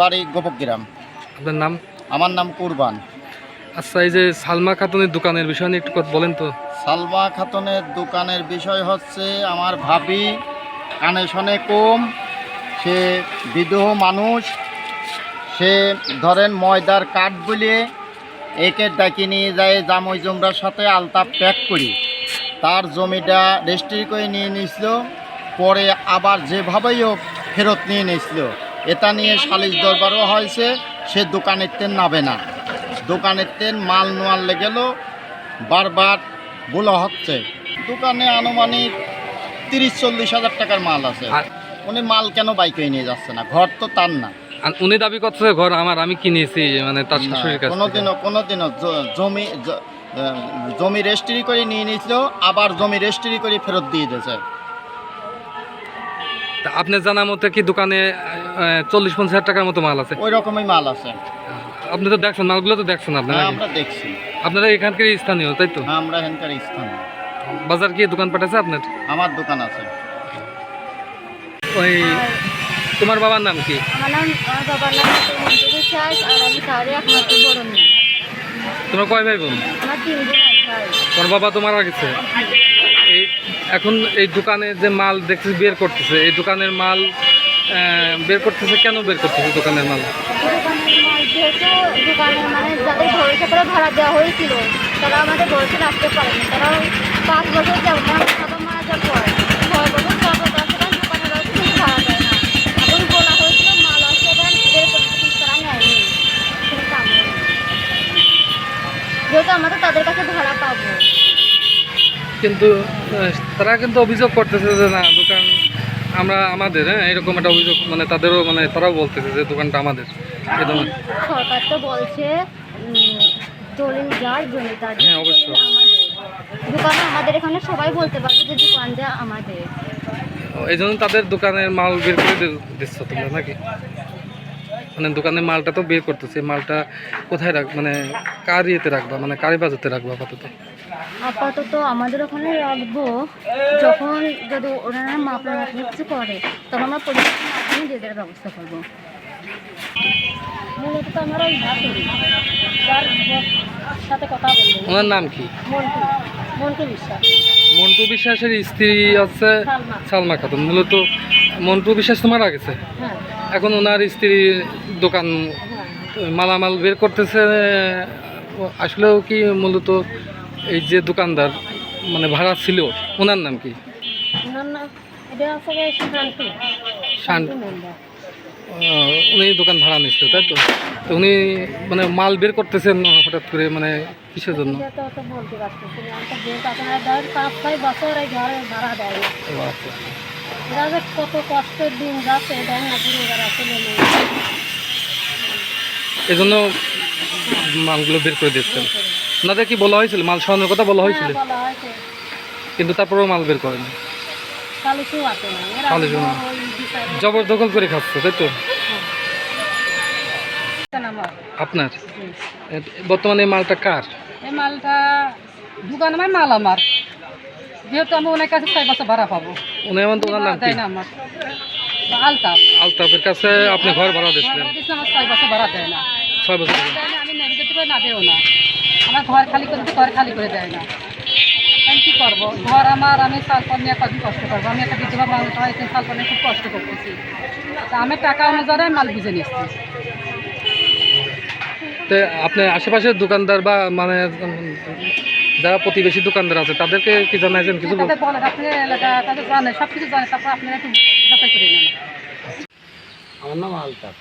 বাড়ি গোপকগ্রাম আপনার নাম? আমার নাম কুরবান। আচ্ছা এই যে সালমা খাতুনের দোকানের বিষয় নিয়ে একটু কথা বলেন তো। সালমা খাতুনের দোকানের বিষয় হচ্ছে আমার ভাবি কানে শোনে কম সে বিধহ মানুষ সে ধরেন ময়দার কাঠ বলিয়ে একে ডাকি নিয়ে যায় জামই জমরার সাথে আলতা প্যাক করি। তার জমিটা রেজিস্ট্রি করে নিয়ে নিয়েছিল পরে আবার যেভাবেই হোক ফেরত নিয়ে নিয়েছিল। এটা নিয়ে সালিশ দরবারও হয়েছে সে দোকানের তেন নাবে না। দোকানের তেন মাল নোয়াল গেল বারবার বলা হচ্ছে। দোকানে আনুমানিক তিরিশ চল্লিশ হাজার টাকার মাল আছে। উনি মাল কেন বাইকে নিয়ে যাচ্ছে না? ঘর তো তার না। উনি দাবি করছে ঘর আমার আমি কিনেছি মানে তার শাশুড়ির কাছে। কোনোদিনও কোনোদিনও জমি জমি রেজিস্ট্রি করে নিয়ে নিয়েছিল আবার জমি রেজিস্ট্রি করে ফেরত দিয়ে দিয়েছে। তা আপনার জানা মতে কি দোকানে চল্লিশ পঞ্চাশ হাজার টাকার মতো মাল আছে? ওই রকমই মাল আছে। আপনি তো দেখছেন মালগুলো তো দেখছেন আপনারা আমরা দেখছি। আপনারা এখানকার স্থানীয় তাই তো? হ্যাঁ আমরা এখানকার স্থানীয়। বাজার কি দোকান পাঠাচ্ছে আপনার? আমার দোকান আছে। ওই তোমার বাবার নাম কি? আমার নাম আমার বাবার নাম হচ্ছে মন্টু বিশ্বাস আর আমি তারই একমাত্র বড় মেয়ে। তোমার কয় ভাই বোন? আমার তোমার বাবা তো মারা গেছে। এই এখন এই দোকানে যে মাল দেখছি বের করতেছে, এই দোকানের মাল বের করতেছে কেন বের করতেছে দোকানের মাল? ভাড়া দেওয়া হয়েছিল তারা আমাদের রাখতে পারেনি। তারা পাঁচ বছর যাব ছয় বছর ছয় বছর আসলে দোকানের আর কিছু ভাড়া দেয় না এখন বলা হয়েছিল মাল আসছে এবার বের করতে কিন্তু তারা নেয়নি কোনো কাম নেই যেহেতু আমরা তো তাদের কাছে ভাড়া পাবো কিন্তু তারা কিন্তু অভিযোগ করতেছে যে না দোকান আমরা আমাদের হ্যাঁ এরকম একটা অভিযোগ মানে তাদেরও মানে তারাও বলতেছে যে দোকানটা আমাদের। সরকার তো বলছে দলিল যার জমি হ্যাঁ, অবশ্যই। দোকান আমাদের এখানে সবাই বলতে পারবে যে দোকানটা আমাদের। এই জন্য তাদের দোকানের মাল বের করে দিচ্ছ তোমরা নাকি? মানে দোকানের মালটা তো বের করতেছে মালটা কোথায় রাখ মানে কার ইয়েতে রাখবা? মানে কারি বাজাতে রাখবা আপাতত? আপাতত আমাদের ওখানে রাখব। যখন যদি ওনারা মাপলা মাপলা কিছু করে তখন আমরা মাধ্যমে দিয়ে দেওয়ার ব্যবস্থা করব। মূলত তো আমরা ওই যার সাথে কথা বলব। ওনার নাম কি? মন্টু। মন্টু বিশ্বাস। মন্টু বিশ্বাসের স্ত্রী হচ্ছে সালমা। সালমা খাতুন। মূলত মন্টু বিশ্বাস তোমার আগেছে হ্যাঁ। এখন ওনার স্ত্রী দোকান হ্যাঁ। মালামাল বের করতেছে। আসলেও কি মূলত এই যে দোকানদার মানে ভাড়া ছিল ওনার নাম কি? উনি দোকান ভাড়া নিচ্ছিল তাই তো? তো উনি মানে মাল বের করতেছেন হঠাৎ করে মানে কিসের জন্য? এই ও আচ্ছা। এরা যে কত কষ্টের দিন যাচ্ছে দেয় না দিন এবার আসলে নেই এই জন্য মালগুলো বের করে দিচ্ছেন। ওনাদের কি বলা হয়েছিল? মাল সরানোর কথা বলা হয়েছিল? হ্যাঁ, বলা হয়েছে। কিন্তু তারপরেও মাল বের করেন। সালিশও আছে না? এরা সালিশও না। ওই বিচারে জবরদখল করে খাচ্ছে তাই তো? আমার আপনার? এ, বর্তমানে এই মালটা কার? এই মালটা দোকান আমার মাল আমার। যেহেতু আমি ওনার কাছে ছয় বছর ভাড়া পাবো। উনি এমন ওনার নাম কি দেয় না আমার। আলতাপ আলতাফের কাছে আপনি ঘর ভাড়া দিচ্ছিলেন ভাড়া দিচ্ছে আমার ছয় বছর ভাড়া দেয় না। ছয় বছর আগে। দেয় না, আমি নেভিগেট করে না দেও না। আমার ঘর খালি করে দিতে ঘর খালি করে দেয় না। আমি কী করব? ঘর আমার আমি সালপন নিয়ে কদিন কষ্ট করব? আমি একটা বিধবা মানুষ হয় তিন সালপন নিয়ে খুব কষ্ট করতেছি। তা আমি টাকা অনুযায়ী আমি মাল বুঝে নিচ্ছি। তো আপনি আশেপাশের দোকানদার বা মানে যারা প্রতিবেশী দোকানদার আছে তাদেরকে কি জানাইছেন? কিছু বল- বলেন আপনি এলাকা তাদের জানে সব কিছু জানে তারপর আপনারা একটু যাচাই করে নেন। আমার নাম আলতাফ।